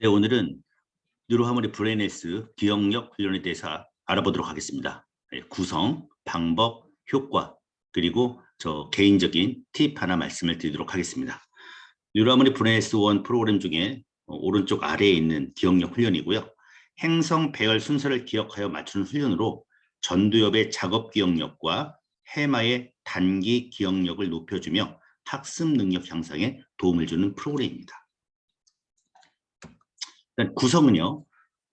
네, 오늘은 뉴로하모니 브레인헬스 기억력 훈련에 대해서 알아보도록 하겠습니다. 네, 구성, 방법, 효과, 그리고 저 개인적인 팁 하나 말씀을 드리도록 하겠습니다. 뉴로하모니 브레인헬스 원 프로그램 중에 어, 오른쪽 아래에 있는 기억력 훈련이고요. 행성 배열 순서를 기억하여 맞추는 훈련으로 전두엽의 작업 기억력과 해마의 단기 기억력을 높여주며 학습 능력 향상에 도움을 주는 프로그램입니다. 일단 구성은요.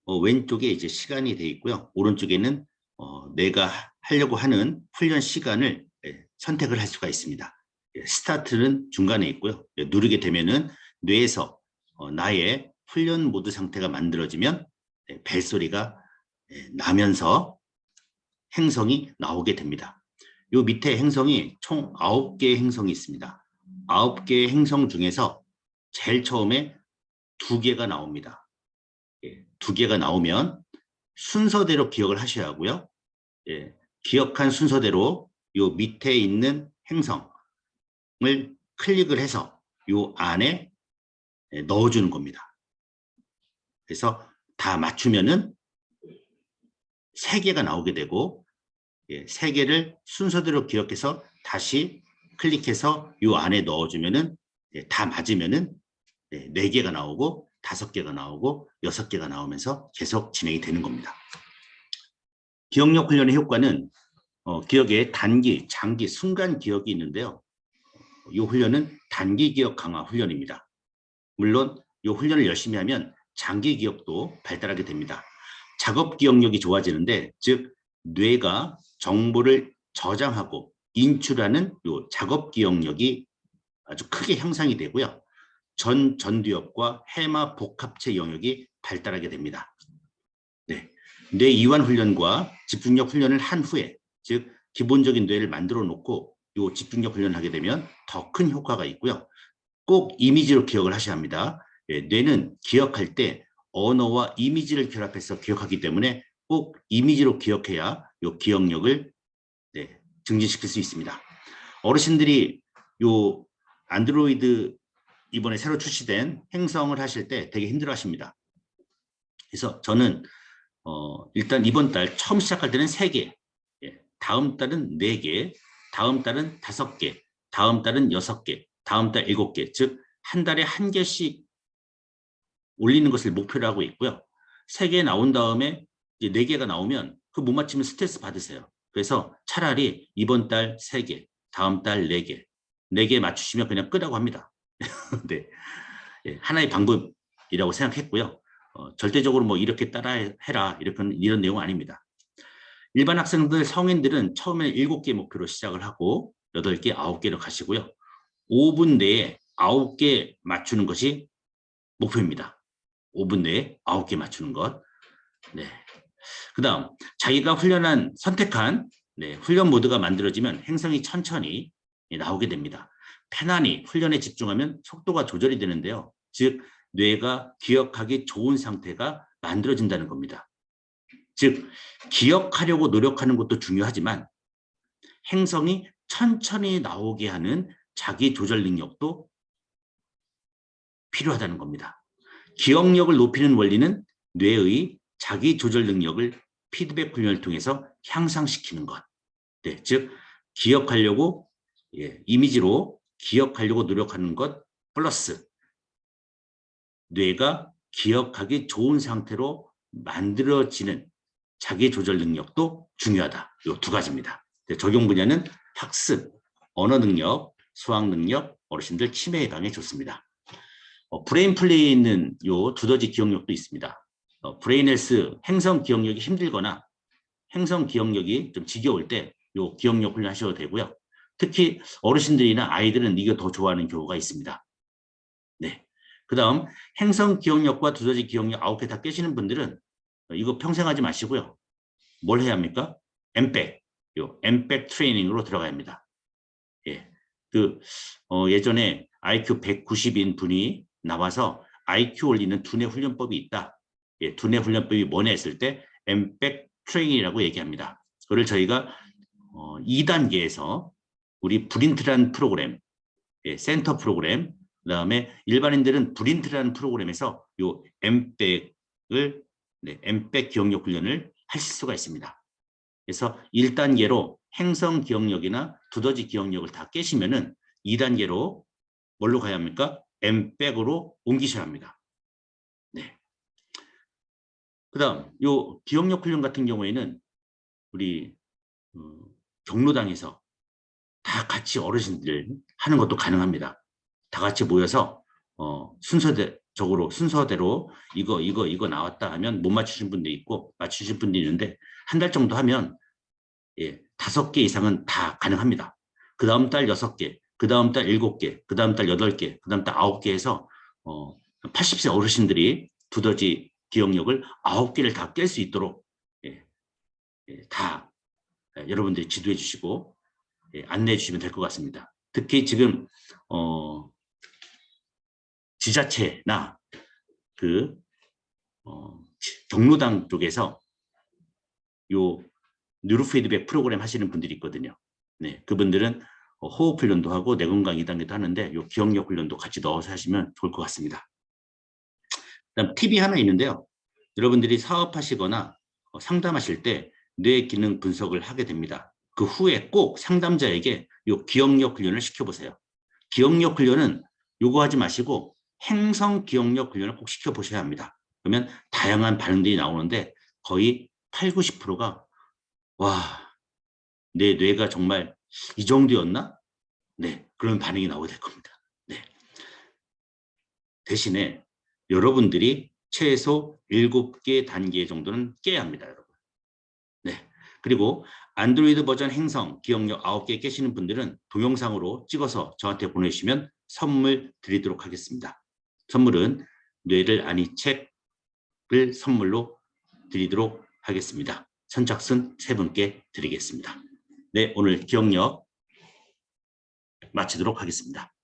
어, 왼쪽에 이제 시간이 되어 있고요. 오른쪽에는 어, 내가 하려고 하는 훈련 시간을 예, 선택을 할 수가 있습니다. 예, 스타트는 중간에 있고요. 예, 누르게 되면은 뇌에서 어, 나의 훈련 모드 상태가 만들어지면 예, 벨소리가 예, 나면서 행성이 나오게 됩니다. 요 밑에 행성이 총 9개의 행성이 있습니다. 9개의 행성 중에서 제일 처음에 두 개가 나옵니다. 예, 두 개가 나오면 순서대로 기억을 하셔야 하고요. 예, 기억한 순서대로 요 밑에 있는 행성을 클릭을 해서 요 안에 예, 넣어주는 겁니다. 그래서 다 맞추면은 세 개가 나오게 되고 예, 세 개를 순서대로 기억해서 다시 클릭해서 요 안에 넣어주면은 예, 다 맞으면은 예, 네 개가 나오고 다섯 개가 나오고 여섯 개가 나오면서 계속 진행이 되는 겁니다. 기억력 훈련의 효과는 어, 기억의 단기, 장기, 순간 기억이 있는데요. 이 훈련은 단기 기억 강화 훈련입니다. 물론 이 훈련을 열심히 하면 장기 기억도 발달하게 됩니다. 작업 기억력이 좋아지는데 즉 뇌가 정보를 저장하고 인출하는 요 작업 기억력이 아주 크게 향상이 되고요. 전 전두엽과 해마 복합체 영역이 발달하게 됩니다. 네. 뇌 이완 훈련과 집중력 훈련을 한 후에 즉 기본적인 뇌를 만들어 놓고 요 집중력 훈련을 하게 되면 더 큰 효과가 있고요. 꼭 이미지로 기억을 하셔야 합니다. 예, 뇌는 기억할 때 언어와 이미지를 결합해서 기억하기 때문에 꼭 이미지로 기억해야 요 기억력을 네, 증진시킬 수 있습니다. 어르신들이 요 안드로이드 이번에 새로 출시된 행성을 하실 때 되게 힘들어 하십니다. 그래서 저는 어, 일단 이번 달 처음 시작할 때는 3개, 예, 다음 달은 4개, 다음 달은 5개, 다음 달은 6개, 다음 달 7개, 즉 한 달에 한 개씩 올리는 것을 목표로 하고 있고요. 3개 나온 다음에 이제 4개가 나오면 그 못 맞추면 스트레스 받으세요. 그래서 차라리 이번 달 3개, 다음 달 4개, 4개 맞추시면 그냥 끄라고 합니다. 네. 예, 하나의 방법이라고 생각했고요. 어, 절대적으로 뭐 이렇게 따라해라 이렇게 이런 내용 아닙니다. 일반 학생들 성인들은 처음에 7개 목표로 시작을 하고 8개, 9개로 가시고요. 5분 내에 9개 맞추는 것이 목표입니다. 5분 내에 9개 맞추는 것. 네. 그 다음 자기가 훈련한 선택한 네, 훈련 모드가 만들어지면 행성이 천천히 나오게 됩니다. 편안히 훈련에 집중하면 속도가 조절이 되는데요. 즉 뇌가 기억하기 좋은 상태가 만들어진다는 겁니다. 즉 기억하려고 노력하는 것도 중요하지만 행성이 천천히 나오게 하는 자기 조절 능력도 필요하다는 겁니다. 기억력을 높이는 원리는 뇌의 자기 조절 능력을 피드백 훈련을 통해서 향상시키는 것. 네, 즉 기억하려고 예, 이미지로 기억하려고 노력하는 것 플러스 뇌가 기억하기 좋은 상태로 만들어지는 자기 조절 능력도 중요하다. 이 두 가지입니다. 네, 적용 분야는 학습, 언어 능력, 수학 능력, 어르신들 치매 예방에 좋습니다. 어, 브레인 플레이에 있는 요 두더지 기억력도 있습니다. 어, 브레인 헬스 행성 기억력이 힘들거나 행성 기억력이 좀 지겨울 때 요 기억력 훈련 하셔도 되고요. 특히 어르신들이나 아이들은 이거 더 좋아하는 경우가 있습니다. 네. 그 다음 행성 기억력과 두더지 기억력 아홉 개 다 깨시는 분들은 이거 평생 하지 마시고요. 뭘 해야 합니까? 엠백, 요 엠백 트레이닝으로 들어가야 합니다. 예. 그, 어, 예전에 IQ 190인 분이 나와서 IQ 올리는 두뇌 훈련법이 있다. 예, 두뇌 훈련법이 뭐냐 했을 때 엠백 트레이닝이라고 얘기합니다. 그걸 저희가 어, 2단계에서 우리 브린트란 프로그램, 예, 센터 프로그램, 그 다음에 일반인들은 브린트라는 프로그램에서 요 엠백을 네, 엠백 기억력 훈련을 하실 수가 있습니다. 그래서 1단계로 행성 기억력이나 두더지 기억력을 다 깨시면은 2단계로 뭘로 가야 합니까? 엠백으로 옮기셔야 합니다. 네. 그다음 요 기억력 훈련 같은 경우에는 우리 어, 경로당에서 다 같이 어르신들 하는 것도 가능합니다. 다 같이 모여서 어, 순서대적으로 순서대로 이거 이거 이거 나왔다 하면 못 맞추신 분도 있고 맞추신 분도 있는데 한 달 정도 하면 예, 다섯 개 이상은 다 가능합니다. 그 다음 달 여섯 개, 그 다음 달 일곱 개, 그 다음 달 여덟 개, 그 다음 달 아홉 개 해서 어, 80세 어르신들이 두더지 기억력을 아홉 개를 다 깰 수 있도록 예, 예, 다 예, 여러분들이 지도해 주시고 예, 안내해 주시면 될 것 같습니다. 특히 지금 어, 지자체나 그 어, 경로당 쪽에서 요 뉴로 피드백 프로그램 하시는 분들이 있거든요. 네, 그분들은 어, 호흡 훈련도 하고 내 건강 2단계도 하는데 요 기억력 훈련도 같이 넣어서 하시면 좋을 것 같습니다. 그다음 팁이 하나 있는데요. 여러분들이 사업하시거나 어, 상담하실 때 뇌 기능 분석을 하게 됩니다. 그 후에 꼭 상담자에게 요 기억력 훈련을 시켜보세요. 기억력 훈련은 요거 하지 마시고 행성 기억력 훈련을 꼭 시켜보셔야 합니다. 그러면 다양한 반응들이 나오는데 거의 8, 90%가 와, 내 뇌가 정말 이 정도였나? 네, 그런 반응이 나오게 될 겁니다. 네. 대신에 여러분들이 최소 7개 단계 정도는 깨야 합니다, 여러분. 네. 그리고 안드로이드 버전 행성 기억력 9개 깨시는 분들은 동영상으로 찍어서 저한테 보내주시면 선물 드리도록 하겠습니다. 선물은 뇌를 아니 책을 선물로 드리도록 하겠습니다. 선착순 세 분께 드리겠습니다. 네, 오늘 기억력 마치도록 하겠습니다.